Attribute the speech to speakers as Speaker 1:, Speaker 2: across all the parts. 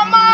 Speaker 1: அம்மா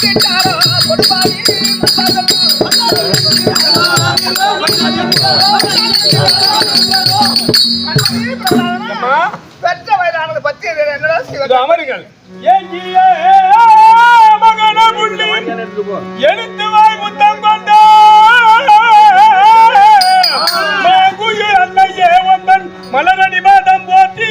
Speaker 1: Get பெற்ற வயதானது பத்தி என்னடா
Speaker 2: செய்வது அமருங்கள் எழுத்து வாய் முத்தம் கொண்ட மலரடி மாதம் போட்டி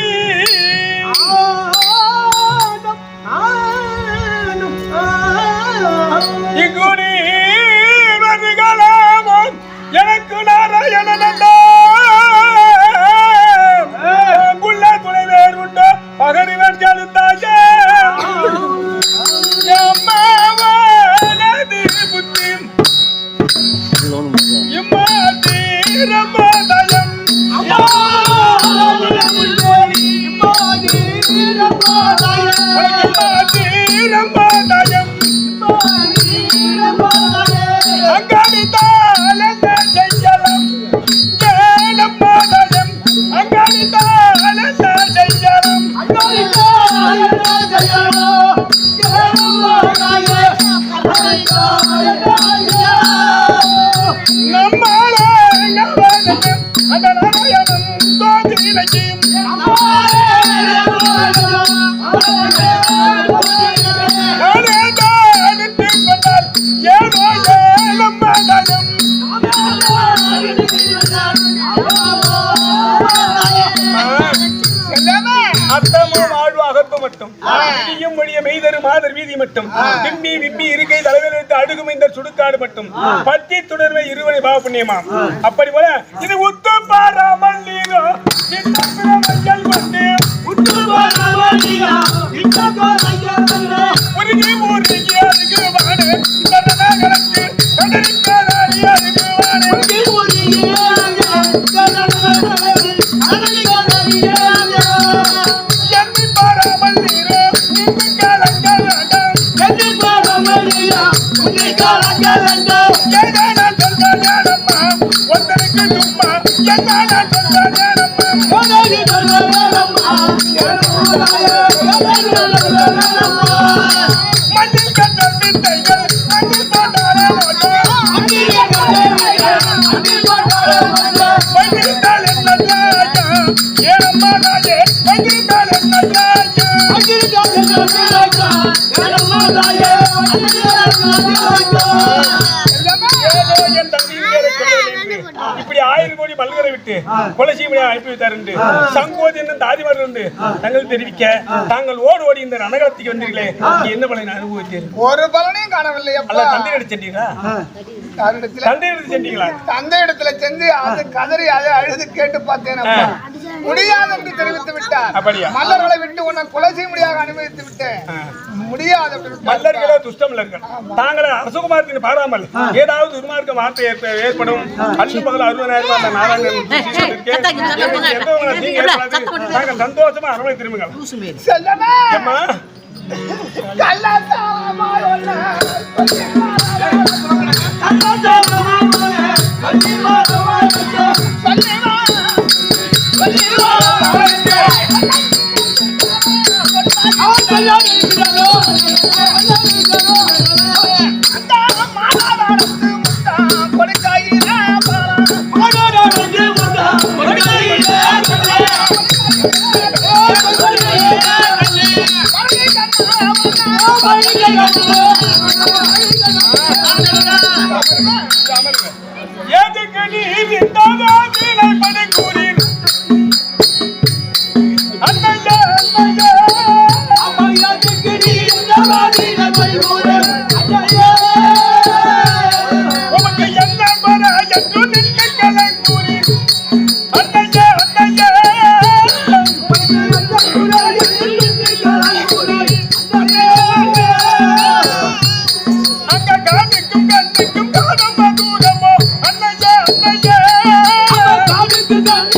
Speaker 2: மொழிய மெய்தரு மாதர் வீதி மட்டும். விம்மி விம்மி இருக்கை தலைவர் வைத்து அடுகும் இந்த சுடுக்காடு மட்டும். பட்டி தொடர்பை இருவரை பாவ புண்ணியமாம் அப்படி போல இது உத்து பாராமல் நீரோ Yeah. கோடி பல்கரை விட்டு கொலசீமனை அனுப்பி என்று சங்கோதி என்ன என்று தங்கள் தெரிவிக்க தாங்கள் ஓடு ஓடி இந்த ரணகலத்துக்கு வந்தீர்களே என்ன பலனை அனுபவித்தீர்கள்
Speaker 1: ஒரு பலனையும் காணவில்லை
Speaker 2: அல்ல தந்தை எடுத்து சென்றீங்களா?
Speaker 1: இடத்துல சென்று அது கதறி அதை அழுது கேட்டு பார்த்தேன் முடியாது என்று தெரிவித்து விட்டார்.
Speaker 2: அப்படியா?
Speaker 1: மல்லர்களை விட்டு உன்னை கொலை செய்ய முடியாது அனுமதித்து விட்டேன். முடியாது விட்டார்.
Speaker 2: மல்லர்களோ துஷ்டமல்லர்கள் தாங்களே அரசகுமாரத்தின் பாராமல் ஏதாவது துர்மார்க்க வார்த்தை ஏற்ப- ஏற்படும். அன்று பகல் அறுபதாயிரம் ரூபாய் அந்த நாராயணன். தாங்கள் சந்தோஷமா அரவணை திரும்புங்கள் எதுக்கு நீ நின்றாதா வீணை படுக்கும்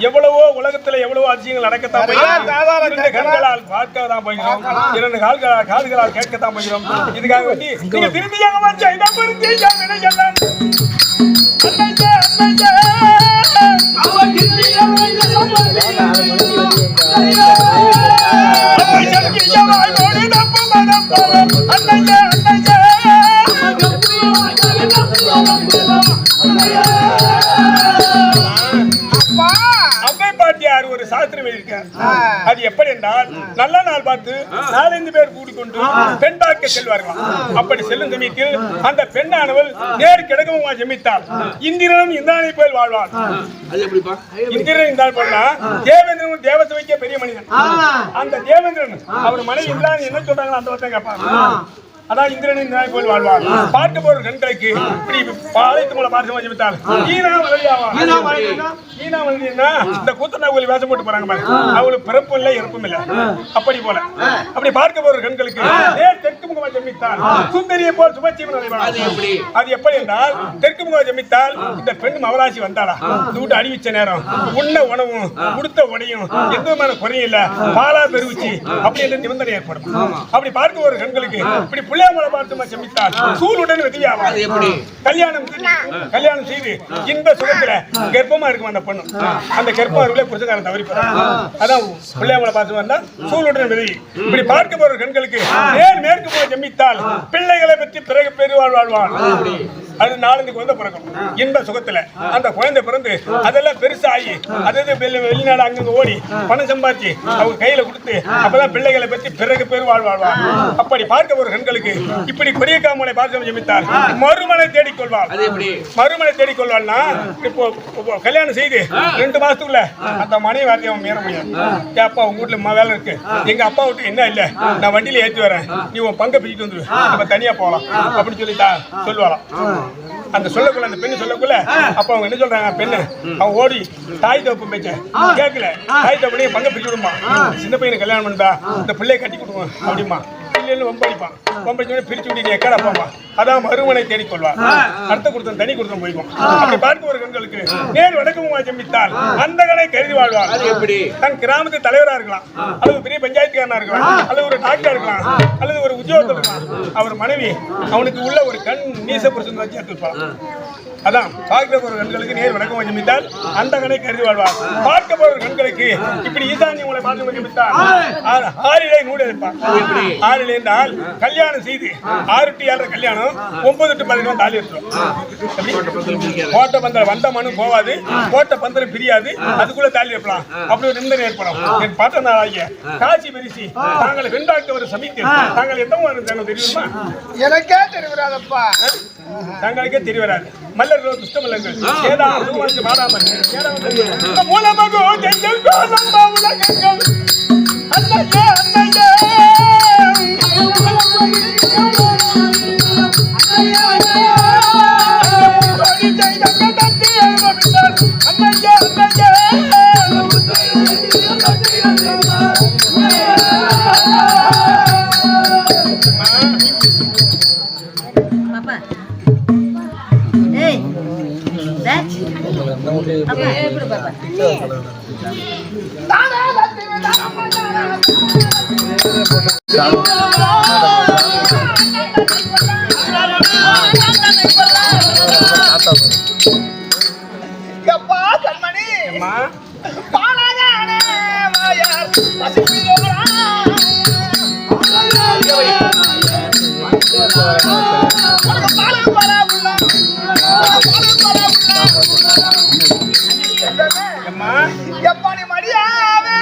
Speaker 2: எவ்வளவு உலகத்துல எவ்வளவோ அதிசயங்கள் நடக்கத்தான் இரண்டு கண்களால் பார்க்கத்தான் போகிறோம் இரண்டு கால்களால் காதுகளால் கேட்கத்தான் போகிறோம் இதுக்காக வேண்டி நீங்க திரும்பியாக பொருத்தி அன்னையே ஒரு சாஸ்திரம் எழுதியிருக்கார்
Speaker 1: ஆ.
Speaker 2: அது எப்படி என்றால் நல்ல நாள் பார்த்து நாலஞ்சு பேர் கூடிக்கொண்டு பெண் பார்க்க செல்வார்களாம். அப்படி செல்லும் சமயத்தில் அந்த பெண்ணானவள் நேர் கிடக்கமா ஜெமித்தாள். இந்திரனும் இந்திரனை போல் வாழ்வாள். இந்திரன் இந்தாள் போனா தேவேந்திரன் தேவசபைக்கே பெரிய மனிதன். அந்த தேவேந்திரன் அவர் மனைவி இந்திராணி என்ன சொல்றாங்களோ அந்த வார்த்தை கேட்பாங்க அதான் இந்திரன் இந்திரனை போல் வாழ்வார். பார்க்க போற கண்களுக்கு இப்படி பாளையத்து மூலம் பார்த்து ஜெமித்தாள் ஈனா வழியாவா ஈனா வழியா இந்த கூத்தனா கோயில் வேஷம் போட்டு போறாங்க பாருங்க அவங்களுக்கு பிறப்பும் இல்ல இறப்பும் இல்ல. அப்படி போல. அப்படி பார்க்க போற கண்களுக்கு நேர் தெற்கு முகமா ஜெமித்தால் சுந்தரியை போல் சுபஜீவன் அது எப்படி? என்றால் தெற்கு முகமா ஜெமித்தால் இந்த பெண் மவராசி வந்தாளா? இந்த வீட்டு அடிவிச்ச நேரம். உண்ண உணவும் உடுத்த உடையும் எந்த விதமான குறையும் இல்ல. பாலா பெருவிச்சு அப்படி என்ற நிபந்தனை ஏற்படும். அப்படி பார்க்க ஒரு கண்களுக்கு இப்படி புள்ளையாமலை பார்த்து ஜெமித்தால் சூளுடன் வெதியாவா எப்படி? கல்யாணம் கல்யாணம் செய்து இன்ப சுகத்துல கர்ப்பமா இருக்கும் அந்த பொண்ணு. அந்த கர்ப்பம் இருக்குள்ள புருஷகாரன் தவறி அதான் பிள்ளையாமலை பார்த்து வந்தா சூளுடன் விதை இப்படி பார்க்க போற கண்களுக்கு நேர் மேற்கு போய் ஜெமித்தால் பிள்ளைகளை பற்றி பிறகு பெருவாழ் வாழ்வான். அது நாலஞ்சு குழந்தை பிறக்கும் இன்ப சுகத்துல. அந்த குழந்தை பிறந்து அதெல்லாம் பெருசாகி வெளி- வெளிநாடு அங்கங்க ஓடி பணம் சம்பாதிச்சு அவங்க கையில கொடுத்து அப்பதான் பிள்ளைகளை பற்றி பிறகு பெருவாழ் வாழ்வார் அப்படி பார்க்க ஒரு கண்களுக்கு இப்படி பெரிய காமலை பார்க்க ஜெமித்தால் மறுமனை தேடிக்கொள்வாள். மறுமனை தேடிக்கொள்வாள்னா இப்போ இப்போ கல்யாணம் செய்து ரெண்டு மாசத்துக்குள்ள அந்த மனைவி வார்த்தையை அவன் மீற முடியாது. ஏன் அப்பா உங்க வீட்டுல ம- வேலை இருக்கு. எங்க அப்பா விட்டு என்ன இல்ல? நான் வண்டியில ஏத்தி வரேன். நீ உன் பங்கை பிடிச்சிட்டு வந்துரு. நம்ம தனியா போலாம். அப்படின்னு சொல்லி தா- சொல்லுவாளாம். அந்த சொல்லக்குள்ள அந்த பெண்ணு சொல்லக்குள்ள அப்ப அவங்க என்ன சொல்றாங்க பெண்ணு அவன் ஓடி தாய் தப்பு பேச்ச கேட்கல தாய் தப்பு பங்க பிடிச்சு விடுமா சின்ன பையனை கல்யாணம் பண்ணிட்டா இந்த பிள்ளைய கட்டி கொடுங்க அப்படிமா இல்லைன்னு பிரிச்சு விட்டு எக்கடா போமா அதான் மறுமனை தேடிக்கொள்வார் அடுத்த கொடுத்தன் தனி கொடுத்தன் போய்க்கும் அப்படி பார்க்க ஒரு கண்களுக்கு நேர் வடக்கமுமா ஜெமித்தால் அந்த கடை கருதி வாழ்வார் அது எப்படி? தன் கிராமத்து தலைவரா இருக்கலாம். அல்லது பெரிய பஞ்சாயத்துக்காரனா இருக்கலாம். அல்லது ஒரு டாக்டர் இருக்கலாம். அல்லது ஒரு உத்தியோகத்தில் இருக்கலாம். அவர் மனைவி அவனுக்கு உள்ள ஒரு கண் நீச புருஷன் வச்சு எடுத்துப்பான் அதான் பார்க்க போற கண்களுக்கு நேர் வணக்கம் வஜமித்தால் அந்த கணை கருதி வாழ்வார். பார்க்க போற கண்களுக்கு இப்படி ஈசானி உங்களை பார்த்து வஜமித்தால் ஆ- ஆறிலே நூறு எடுப்பான் ஆறிலே என்றால் கல்யாணம் செய்து ஆறு டு ஏழரை கல்யாணம் ஒன்பது டு பதினொன்று தாலி எடுத்துரும் கோட்டை பந்தல் வந்த மனு போவாது. கோட்டை பந்தல் பிரியாது. அதுக்குள்ள தாலி வைக்கலாம் அப்படி ஒரு நிம்மதி ஏற்படும். என் பார்த்த நாளாகிய காட்சி பரிசி தாங்களை வெண்டாக்குவர் சமித்து தாங்கள் எனக்கு தெரியுமா?
Speaker 1: எனக்கே தெரிவிடாதப்பா.
Speaker 2: தங்களுக்கே தெரிய வராது. மல்லர்கள் துஷ்டமல்லங்கள் ஏதாவது சுகமத்து மாறாமல் ஏதாவது மூலமாக உலகங்கள். அன்னையே அன்னையே. அன்னையே
Speaker 1: பாலு பாலா பாலு பாலா உள்ள. எப்பா நீ மடியாவே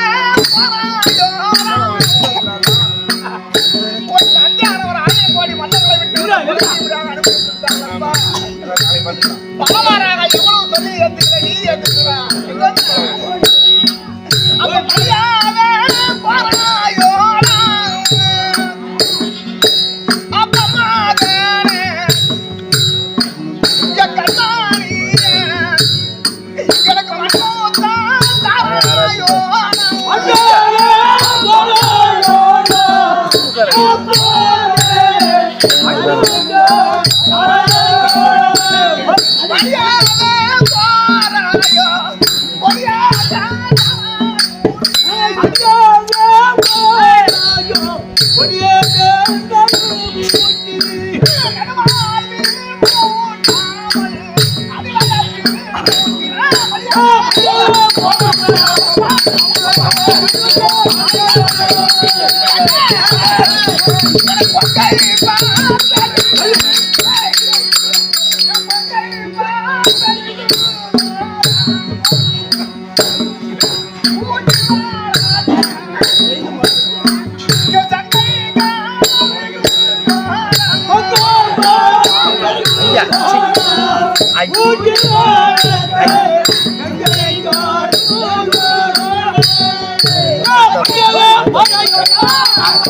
Speaker 1: தாராயோ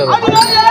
Speaker 2: துணையன்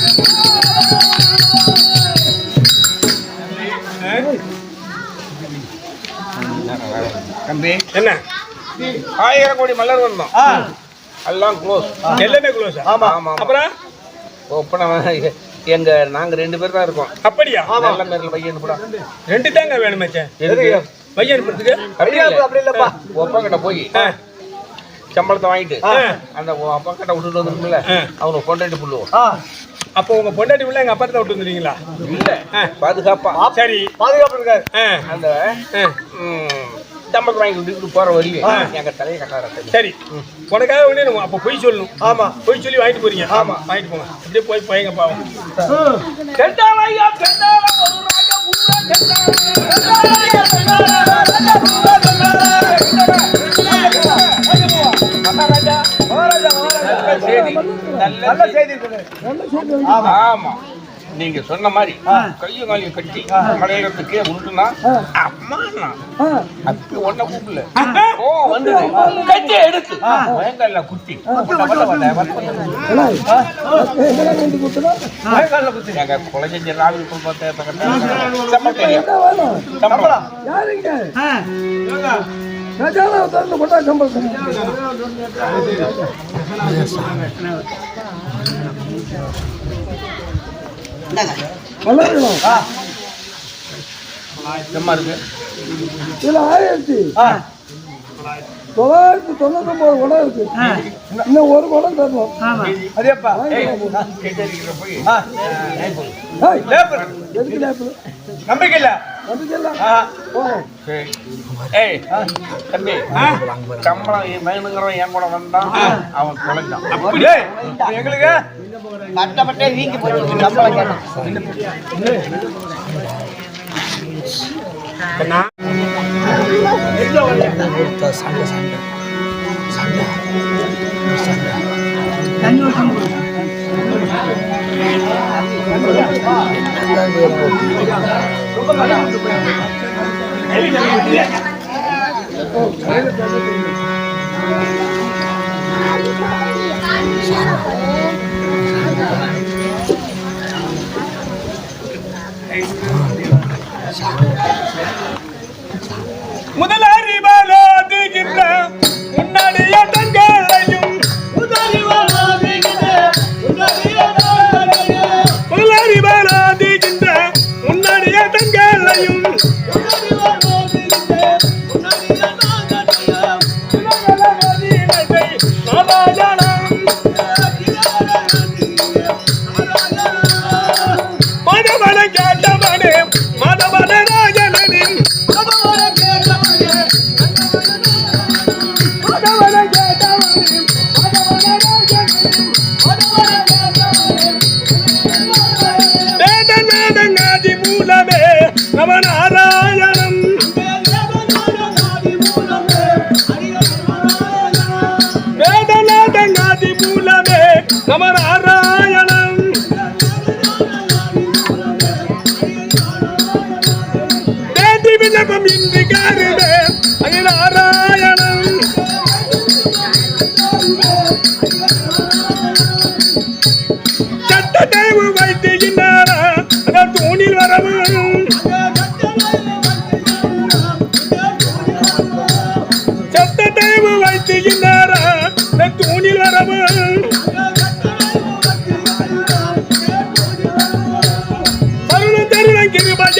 Speaker 3: தம்பி
Speaker 2: என்ன?
Speaker 3: ஆயிரம் கோடி மலர் வந்தோம். எல்லாம் க்ளோஸ்
Speaker 2: எல்லாமே க்ளோஸ்
Speaker 3: ஆமா. ஆமா
Speaker 2: அப்புறம்?
Speaker 3: ஒப்பனை எங்க நாங்க ரெண்டு பேர் தான் இருக்கோம்.
Speaker 2: அப்படியா?
Speaker 3: நல்ல பேர்ல பையன் கூட.
Speaker 2: ரெண்டு தாங்க வேணும் மச்சான். பையன் அனுப்புறதுக்கு?
Speaker 3: அப்படி இல்லப்பா. ஒப்பா கிட்ட போய். சம்பளத்தை வாங்கிட்டு. அந்த அப்பா கிட்ட விட்டுட்டு வந்துருக்குல்ல. அவனை கொண்டாடி புள்ளுவோம்
Speaker 2: அப்போ உங்க பொண்டாட்டி உள்ள எங்க அப்பா விட்டு வந்துருக்கீங்களா
Speaker 3: இல்ல. பாதுகாப்பா.
Speaker 2: சரி.
Speaker 3: பாதுகாப்பு இருக்காரு. அந்த
Speaker 2: ஆ,
Speaker 3: ம், சம்பளத்தை வாங்கி விட்டுட்டு போற வரையும் எங்க தலையை கட்டார
Speaker 2: சரி. உனக்காக நம்ம அப்ப பொய் சொல்லணும்.
Speaker 3: ஆமா.
Speaker 2: பொய் சொல்லி வாங்கிட்டு போறீங்க.
Speaker 3: ஆமா.
Speaker 2: வாங்கிட்டு போங்க. அப்படியே போய் பையங்க பாவம்.
Speaker 3: செந்தாலையா செந்தால ஒரு ராஜா பூரா செய்தி. நல்ல செய்தி. ஆமா. நீங்க சொன்ன மாதிரி கையும் காலையும் கட்டி மலையிடத்துக்கு உருட்டுனா அம்மா அதுக்கு ஒன்ன கூப்பிடல. ஓ வந்தது கட்டி எடுத்து. பயங்கல்ல குத்தி. எங்க குழந்தை ராவி சம்பளம் சும்மா இருக்கு.
Speaker 4: ஆயிரத்தி. தொள்ளாயிரத்தி தொண்ணூத்தொன்பது குடம் இருக்கு. இன்னும் ஒரு குடம் தரணும்.
Speaker 3: அதேப்பா கேட்டு போய்.
Speaker 4: ஏய், எதுக்கு லேப்பில்
Speaker 3: நம்பிக்கை இல்ல
Speaker 4: நம்பிக்கை இல்லை.
Speaker 3: ஏய் தம்பி. சம்பளம் என் மகனுங்கிறவன் என் கூட வந்தான். அவன் தொலைஞ்சான். ஏய், இப்ப எங்களுக்கு? கட்டப்பட்டே வீங்கி போச்சு சம்பளம் கேட்டான்.
Speaker 2: 더 상가 상가 상가 상가 단열 상가 상가 முதலறிவலாதுகின்ற மதவன